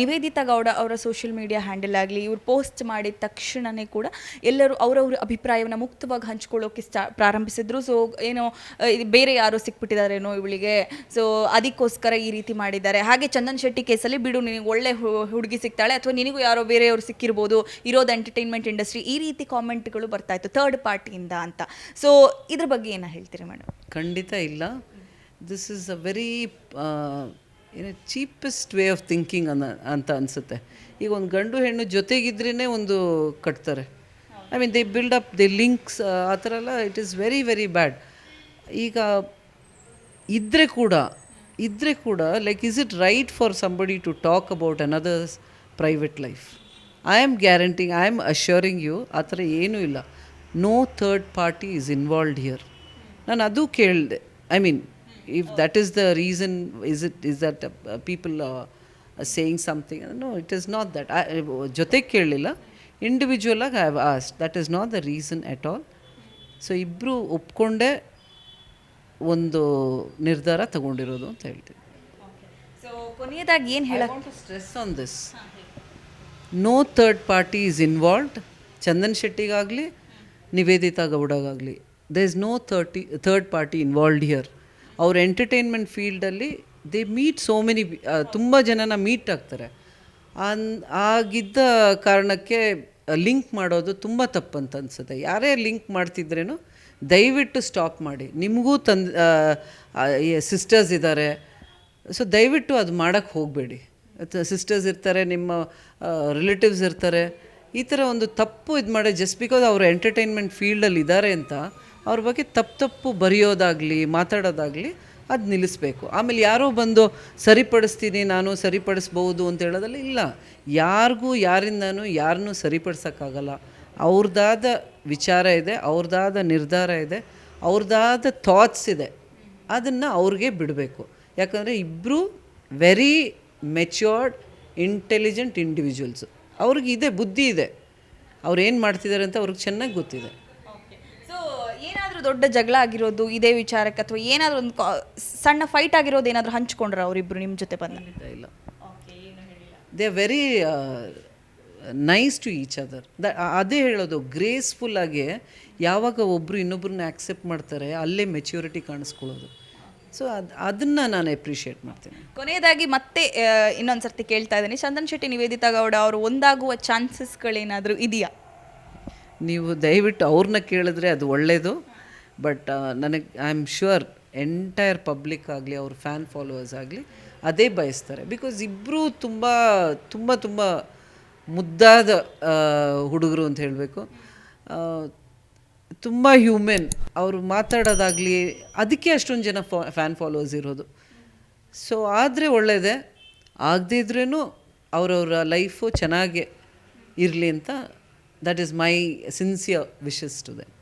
ನಿವೇದಿತಾ ಗೌಡ ಅವರ social media handle ಆಗಲಿ, ಇವ್ರು ಪೋಸ್ಟ್ ಮಾಡಿದ ತಕ್ಷಣವೇ ಕೂಡ ಎಲ್ಲರೂ ಅವರವ್ರ ಅಭಿಪ್ರಾಯವನ್ನು ಮುಕ್ತವಾಗಿ ಹಂಚ್ಕೊಳ್ಳೋಕೆ ಸ್ಟಾ, ಪ್ರಾರಂಭಿಸಿದ್ರು. ಸೊ ಏನೋ ಬೇರೆ ಯಾರೋ ಸಿಕ್ಬಿಟ್ಟಿದ್ದಾರೇನೋ ಇವಳಿಗೆ. ಸೊ ಅದಕ್ಕೋಸ್ಕರ ಈ ರೀತಿ ಮಾಡಿದ್ದಾರೆ. ಹಾಗೆ ಚಂದನ್ ಶೆಟ್ಟಿ ಕೇಸಲ್ಲಿ ಬಿಡು, ನಿನಗೆ ಒಳ್ಳೆ ಹುಡುಗಿ ಸಿಗ್ತಾಳೆ ಅಥವಾ ನಿನಗೂ ಯಾರೋ ಬೇರೆಯವರು ಸಿಕ್ಕಿರ್ಬೋದು, ಇರೋದು ಎಂಟರ್ಟೈನ್ಮೆಂಟ್ ಇಂಡಸ್ಟ್ರಿ ಈ ರೀತಿ ಕಾಮೆಂಟ್ಗಳು ಬರ್ತಾ ಇತ್ತು ಥರ್ಡ್ ಪಾರ್ಟಿಯಿಂದ ಅಂತ. ಸೊ ಇದ್ರ ಬಗ್ಗೆ ಏನು ಹೇಳ್ತೀರಿ ಮೇಡಮ್ ಖಂಡಿತ ಇಲ್ಲ. ದಿಸ್ ಇಸ್ ಅ ವೆರಿ ಏನು ಚೀಪೆಸ್ಟ್ ವೇ ಆಫ್ ಥಿಂಕಿಂಗ್ ಅನ್ನ, ಅಂತ ಅನಿಸುತ್ತೆ. ಈಗ ಒಂದು ಗಂಡು ಹೆಣ್ಣು ಜೊತೆಗಿದ್ರೇ ಒಂದು ಕಟ್ತಾರೆ. I mean they build up they links ಆ ಥರ ಎಲ್ಲ it is very very bad ಈಗ ಇದ್ದರೆ ಕೂಡ ಇದ್ದರೆ ಕೂಡ like is it right for somebody to talk about another's private life I am guaranteeing I am assuring you ಆ ಥರ ಏನೂ ಇಲ್ಲ. No third party is involved here ನಾನು ಅದು ಕೇಳಿದೆ I mean if that is the reason is it is that people saying something no it is not that ಜೊತೆಗೆ ಕೇಳಲಿಲ್ಲ. ಇಂಡಿವಿಜುವಲಾಗಿ I have asked that is not the reason at all so ಇಬ್ಬರು ಒಪ್ಕೊಂಡೇ ಒಂದು ನಿರ್ಧಾರ ತಗೊಂಡಿರೋದು ಅಂತ ಹೇಳ್ತೀನಿ. ಸೊ ಕೊನೆಯದಾಗಿ ಏನು ಹೇಳ stress on this no third party is involved Chandan ಶೆಟ್ಟಿಗಾಗಲಿ Nivedita ಗೌಡಗಾಗಲಿ. The is no thirty third party involved here ಅವ್ರ ಎಂಟರ್ಟೈನ್ಮೆಂಟ್ ಫೀಲ್ಡಲ್ಲಿ ದೇ ಮೀಟ್ ಸೋ ಮೆನಿ ತುಂಬ ಜನನ ಮೀಟ್ ಆಗ್ತಾರೆ. ಅನ್, ಆಗಿದ್ದ ಕಾರಣಕ್ಕೆ ಲಿಂಕ್ ಮಾಡೋದು ತುಂಬ ತಪ್ಪಂತ ಅನ್ಸುತ್ತೆ. ಯಾರೇ ಲಿಂಕ್ ಮಾಡ್ತಿದ್ರೇನು, ದಯವಿಟ್ಟು ಸ್ಟಾಪ್ ಮಾಡಿ. ನಿಮಗೂ ತಂದ್ ಸಿಸ್ಟರ್ಸ್ ಇದ್ದಾರೆ ಸೊ ದಯವಿಟ್ಟು ಅದು ಮಾಡೋಕ್ಕೆ ಹೋಗಬೇಡಿ. ಸಿಸ್ಟರ್ಸ್ ಇರ್ತಾರೆ, ನಿಮ್ಮ ರಿಲೇಟಿವ್ಸ್ ಇರ್ತಾರೆ. ಈ ಥರ ಒಂದು ತಪ್ಪು ಇದು ಮಾಡಿ ಜಸ್ಟ್ ಬಿಕಾಸ್ ಅವರು ಎಂಟರ್ಟೈನ್ಮೆಂಟ್ ಫೀಲ್ಡಲ್ಲಿ ಇದ್ದಾರೆ ಅಂತ ಅವ್ರ ಬಗ್ಗೆ ತಪ್ಪು ತಪ್ಪು ಬರೆಯೋದಾಗಲಿ, ಮಾತಾಡೋದಾಗಲಿ ಅದು ನಿಲ್ಲಿಸ್ಬೇಕು. ಆಮೇಲೆ ಯಾರೋ ಬಂದು, ಸರಿಪಡಿಸ್ತೀನಿ ನಾನು ಸರಿಪಡಿಸ್ಬೋದು ಅಂತ ಹೇಳೋದಲ್ಲ ಇಲ್ಲ. ಯಾರಿಗೂ ಯಾರಿಂದನೂ ಯಾರನ್ನೂ ಸರಿಪಡಿಸೋಕ್ಕಾಗಲ್ಲ. ಅವ್ರದ್ದಾದ ವಿಚಾರ ಇದೆ ಅವ್ರದ್ದಾದ ನಿರ್ಧಾರ ಇದೆ ಅವ್ರದ್ದಾದ ಥಾಟ್ಸ್ ಇದೆ. ಅದನ್ನು ಅವ್ರಿಗೆ ಬಿಡಬೇಕು. ಯಾಕಂದರೆ ಇಬ್ಬರು ವೆರಿ ಮೆಚ್ಯೂರ್ಡ್ ಇಂಟೆಲಿಜೆಂಟ್ ಇಂಡಿವಿಜುವಲ್ಸು ಅವ್ರಿಗೆ ಇದೆ ಬುದ್ಧಿ ಇದೆ. ಅವ್ರು ಏನು ಮಾಡ್ತಿದ್ದಾರೆ ಅಂತ ಅವ್ರಿಗೆ ಚೆನ್ನಾಗಿ ಗೊತ್ತಿದೆ. ಏನಾದರೂ ದೊಡ್ಡ ಜಗಳ ಆಗಿರೋದು ಇದೇ ವಿಚಾರಕ್ಕೆ ಅಥವಾ ಏನಾದರೂ ಒಂದು ಕಾ- ಸಣ್ಣ ಫೈಟ್ ಆಗಿರೋದು ಏನಾದರೂ ಹಂಚ್ಕೊಂಡ್ರೆ ಅವರಿಬ್ರು ನಿಮ್ಮ ಜೊತೆ ಬಂದ? ಖಂಡಿತ ಇಲ್ಲ. They are very nice to each other the ಅದೇ ಹೇಳೋದು ಗ್ರೇಸ್ಫುಲ್ಲಾಗಿ ಯಾವಾಗ ಒಬ್ಬರು ಇನ್ನೊಬ್ರನ್ನ ಆಕ್ಸೆಪ್ಟ್ ಮಾಡ್ತಾರೆ ಅಲ್ಲೇ ಮೆಚ್ಯೂರಿಟಿ ಕಾಣಿಸ್ಕೊಳ್ಳೋದು. ಸೊ ಅದು ಅದನ್ನು ನಾನು ಎಪ್ರಿಷಿಯೇಟ್ ಮಾಡ್ತೀನಿ. ಕೊನೆಯದಾಗಿ ಮತ್ತೆ ಇನ್ನೊಂದು ಸರ್ತಿ ಕೇಳ್ತಾ ಇದ್ದೀನಿ. ಚಂದನ್ ಶೆಟ್ಟಿ ನಿವೇದಿತಾ ಗೌಡ ಅವರು ಒಂದಾಗುವ ಚಾನ್ಸಸ್ಗಳೇನಾದರೂ ಇದೆಯಾ? ನೀವು ದಯವಿಟ್ಟು ಅವ್ರನ್ನ ಕೇಳಿದ್ರೆ ಅದು ಒಳ್ಳೆಯದು ಬಟ್ ನನಗೆ I am sure entire public ಆಗಲಿ, ಅವ್ರ ಫ್ಯಾನ್ ಫಾಲೋವರ್ಸ್ ಆಗಲಿ, ಅದೇ ಬಯಸ್ತಾರೆ. ಬಿಕಾಸ್ ಇಬ್ಬರೂ ತುಂಬ ತುಂಬ ತುಂಬ ಮುದ್ದಾದ ಹುಡುಗರು ಅಂತ ಹೇಳಬೇಕು. ತುಂಬ ಹ್ಯೂಮೆನ್ ಅವರು ಮಾತಾಡೋದಾಗಲಿ, ಅದಕ್ಕೆ ಅಷ್ಟೊಂದು ಜನ ಫಾ ಫ್ಯಾನ್ ಫಾಲೋವರ್ಸ್ ಇರೋದು. ಸೊ ಆದರೆ ಒಳ್ಳೆಯದೇ ಆಗದೇ ಇದ್ರೂ ಅವರವರ ಲೈಫು ಚೆನ್ನಾಗೆ ಇರಲಿ ಅಂತ that is my sincere wishes to them